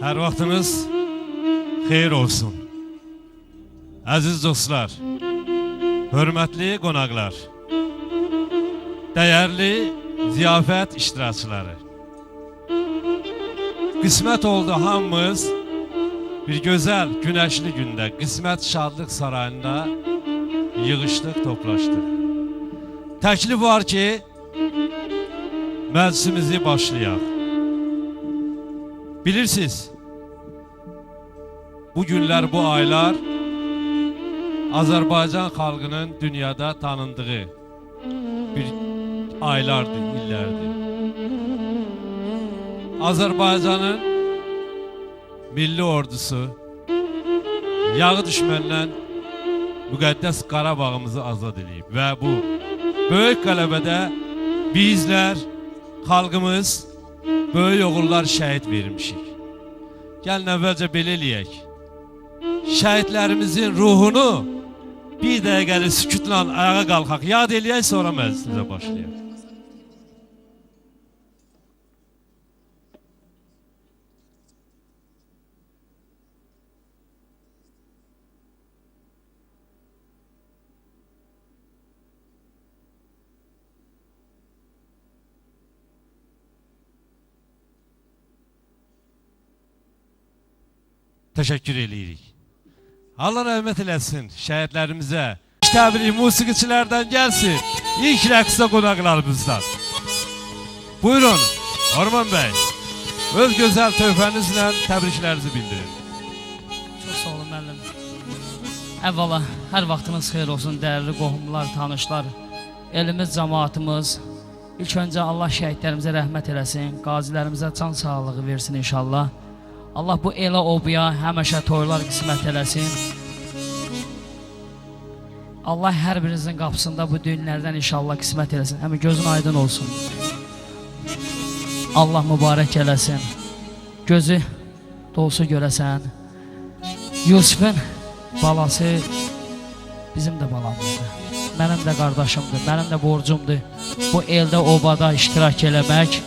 Her vaxtınız xeyir olsun. Əziz dostlar, hörmətli qonaqlar, dəyərli ziyafət iştirakçıları. Qismət oldu hamımız bir gözəl güneşli gündə Qismət Şadlıq Sarayında yığışdıq, toplaşdıq. Təklif var ki, məclisimizi başlayaq. Bilirsiniz, bu günlər, bu aylar Azərbaycan xalqının dünyada tanındığı bir aylardır, illərdir. Azərbaycanın milli ordusu yağı düşməndən müqəddəs Qarabağımızı azad edib və bu böyük qələbədə bizlər, xalqımız böyük oğullar şəhid vermişik. Gəlin əvvəlcə belə eləyək. Şəhidlərimizin ruhunu bir dəqiqəli sükutla ayağa qalxaq, yad eləyək, sonra məclisimizə başlayaq. Teşekkür edirik. Allah rahmet eylesin şehitlerimize. Təbrik musiqiçilərdən gəlsin. İlk rəqsdə qonaqlarımızdan. Buyurun Orman Bey. Öz gözəl tövfənizlə təbriklərinizi bildirin. Çox sağ olun müəllim. Əvvəla hər vaxtınız xeyir olsun dəyərli qohumlar, tanışlar, elimiz, cəmaatımız. İlk öncə Allah şəhidlərimizə rəhmət eləsin, qazilərimizə can sağlığı versin inşallah. Allah bu elə obuya həmişə toylar qismət eləsin. Allah hər birinizin qapısında bu düyünlərdən inşallah qismət eləsin. Həmin gözün aydın olsun. Allah mübarək eləsin. Gözü dolusu görəsən. Yusuf'un balası bizim də balamızdır. Mənim də qardaşımdır, mənim də borcumdur. Bu eldə obada iştirak eləmək.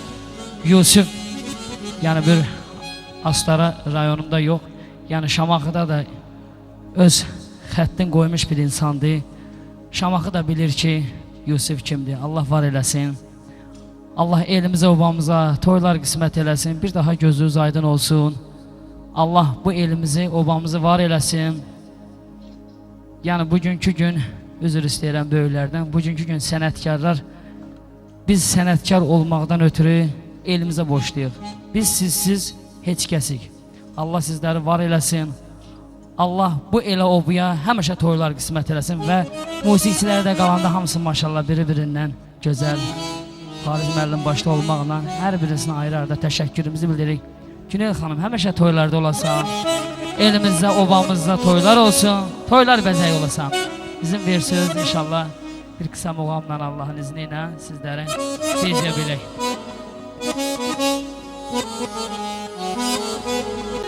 Yusuf yəni bir Astara rayonunda yox, yəni Şamaxıda da öz xəttin qoymuş bir insandır. Şamaxı da bilir ki, Yusuf kimdir. Allah var eləsin. Allah elimizə, obamıza toylar qismət eləsin. Bir daha gözünüz aydın olsun. Allah bu elimizi, obamızı var eləsin. Yəni bugünkü gün üzr istəyirəm böyüklərdən. Bugünkü gün sənətkarlar biz sənətkar olmaqdan ötürü elimizə borcluyuq. Biz sizsiz heç kəsik. Allah sizləri var eləsin. Allah bu elə obuya həmişə toylar qismət eləsin və musiqiçiləri də qalanda hamısı maşallah biri-birindən gözəl. Xaric müəllim başda olmaqla hər birisinə ayrı-ayrı təşəkkürümüzü bildiririk. Günel xanım həmişə toylarda olasan. Elimizdə, obamızda toylar olsun. Toylar bəzək olasan. Bizim versiyonuz inşallah bir qısa muğamla Allahın izni ilə sizlərə deyəcə bilək.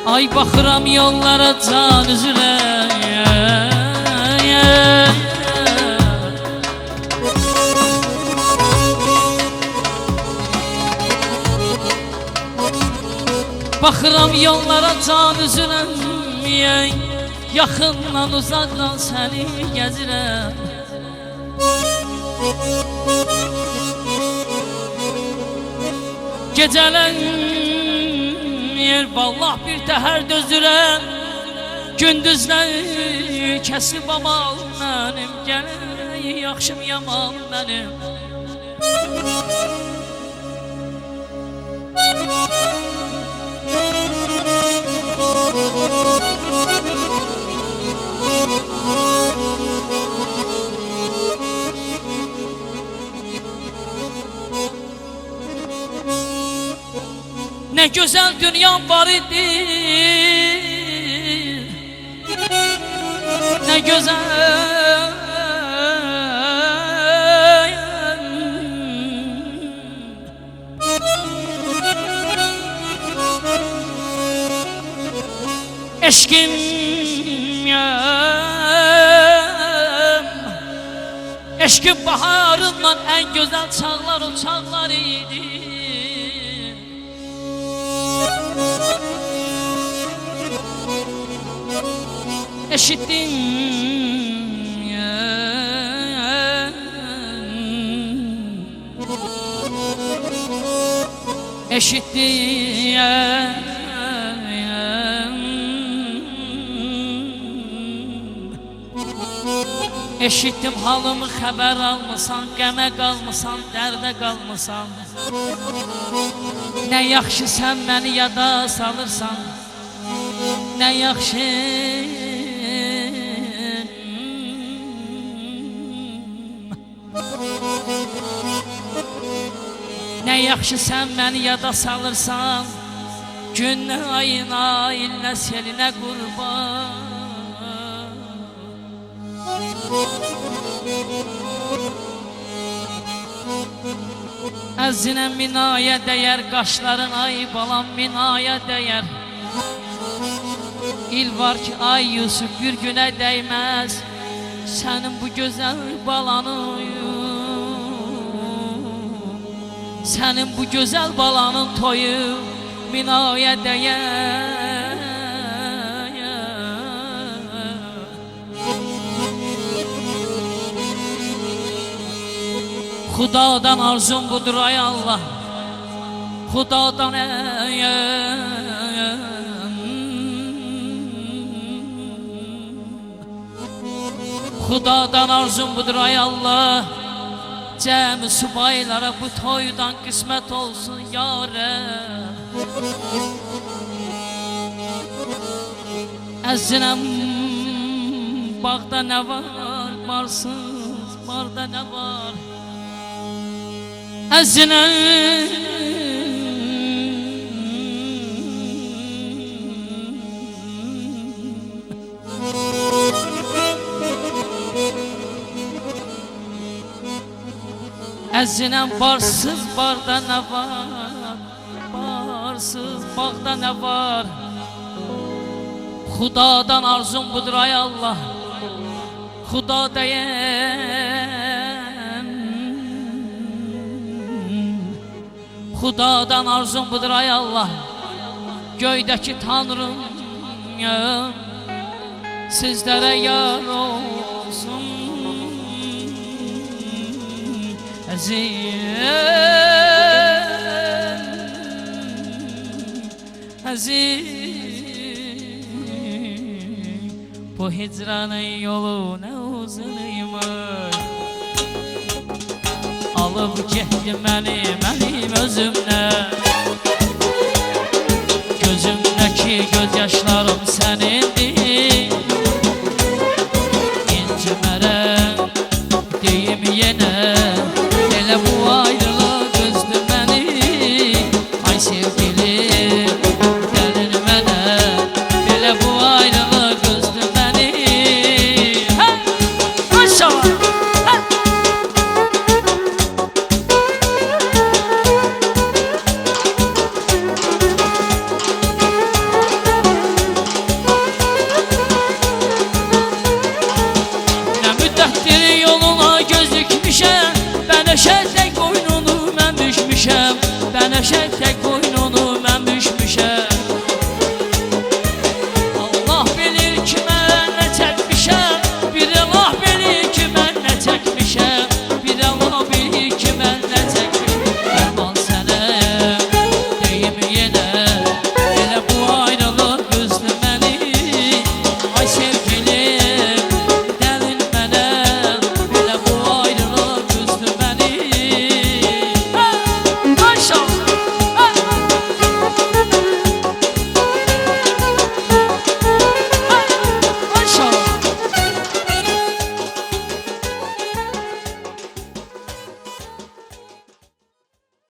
Ay baxıram yollara can üzrə Baxıram yollara can üzrə Yaxından uzaqdan səni gəzirəm. Gecələr yer vallah bir təhər dözürəm Gündüzlər kəsib amal mənim Gəlir yaxşım yaman mənim Ne güzel dünyam var idi. Ne güzel. Eşkim ya Eşkim baharından en güzel çağlar o çağlar idi eşittim eşittim Eşittim halımı xəbər almısan, qəmə qalmısan, dərdə qalmısan Nə yaxşı sən məni yada salırsan. Nə yaxşı Nə yaxşı sən məni yada salırsan. Günə, ayına, illə, selinə qurban. Əzinə minaya dəyər qaşların ay balam minaya dəyər. İl var ki ay Yusuf bir günə dəyməz Sənin bu gözəl balanı Sənin bu gözəl balanın toyu minaya dəyər Xudadan arzum budur ay Allah. Xudadan Xudadan arzum budur ay Allah. Cəmi subaylara bu toydan qismət olsun yarə Əzinəm bağda nə var, barsız, barda nə var Əzinə Əzinəm barsız barda nə var? Barsız bağda nə var? Xudadan arzum budur ay Allah. Xuda deyəm Xudadan arzum budur ay Allah. Göydəki tanrım Sizlərə yar olsun. Əzim Əzim Bu hicranın yolu nə uzun Alıb getdi məni mənim özümlə Gözümdəki göz səni